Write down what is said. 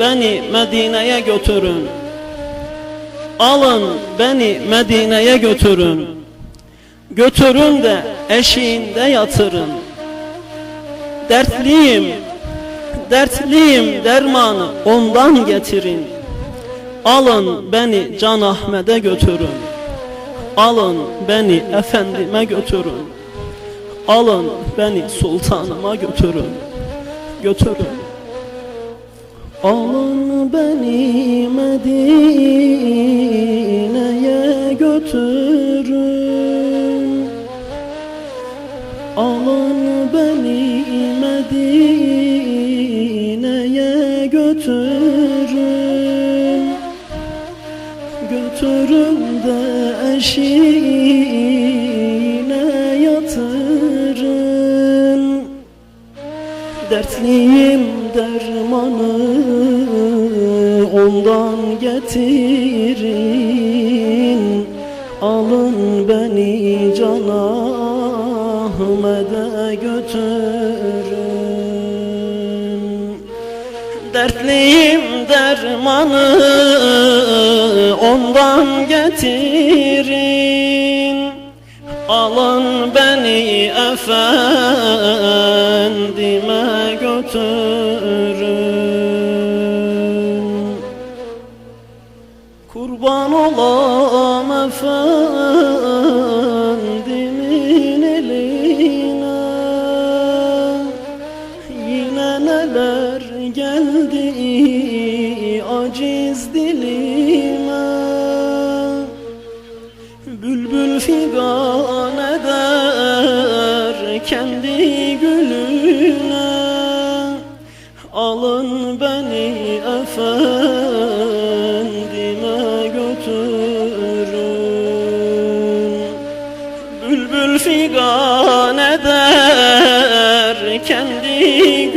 beni Medine'ye götürün. Alın beni Medine'ye götürün. Götürün de eşiğinde yatırın. Dertliyim, dertliyim dermanı ondan getirin. Alın beni Can Ahmet'e götürün. Alın beni efendime götürün. Alın beni sultanıma götürün. Götürün. Alın beni Medine'ye götürün. Alın beni Medine'ye götürün. Götürün de eşiğine Dertliyim dermanı ondan getirin. Alın beni Can Ahmet'e götürün. Dertliyim dermanı ondan getirin Alın beni efendime götürün. Kurban olam efendimin eline. Yine neler geldi aciz dilime. Bülbül figan kendi gülüne Alın beni efendime götürün. Bülbül figan eder kendi